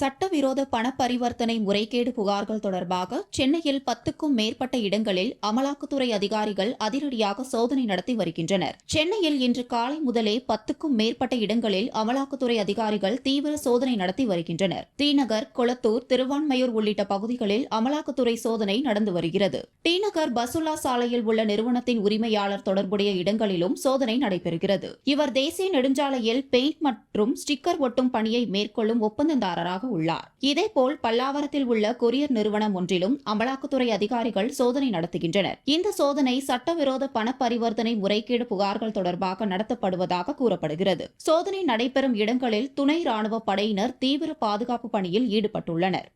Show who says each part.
Speaker 1: சட்டவிரோத பண பரிவர்த்தனை முறைகேடு புகார்கள் தொடர்பாக சென்னையில் பத்துக்கும் மேற்பட்ட இடங்களில் அமலாக்கத்துறை அதிகாரிகள் அதிரடியாக சோதனை நடத்தி வருகின்றனர். சென்னையில் இன்று காலை முதலே பத்துக்கும் மேற்பட்ட இடங்களில் அமலாக்கத்துறை அதிகாரிகள் தீவிர சோதனை நடத்தி வருகின்றனர். டிநகர் கொளத்தூர் திருவான்மையூர் உள்ளிட்ட பகுதிகளில் அமலாக்கத்துறை சோதனை நடந்து வருகிறது. டிநகர் பசுல்லா சாலையில் உள்ள நிறுவனத்தின் உரிமையாளர் தொடர்புடைய இடங்களிலும் சோதனை நடைபெறுகிறது. இவர் தேசிய நெடுஞ்சாலையில் பெயிண்ட் மற்றும் ஸ்டிக்கர் ஒட்டும் பணியை மேற்கொள்ளும் ஒப்பந்ததாரராக உள்ளார். இதேபோல் பல்லாவரத்தில் உள்ள கொரியர் நிறுவனம் ஒன்றிலும் அமலாக்கத்துறை அதிகாரிகள் சோதனை நடத்துகின்றனர். இந்த சோதனை சட்டவிரோத பண பரிவர்த்தனை முறைகேடு புகார்கள் தொடர்பாக நடத்தப்படுவதாக கூறப்படுகிறது. சோதனை நடைபெறும் இடங்களில் துணை ராணுவ படையினர் தீவிர பாதுகாப்பு பணியில் ஈடுபட்டுள்ளனர்.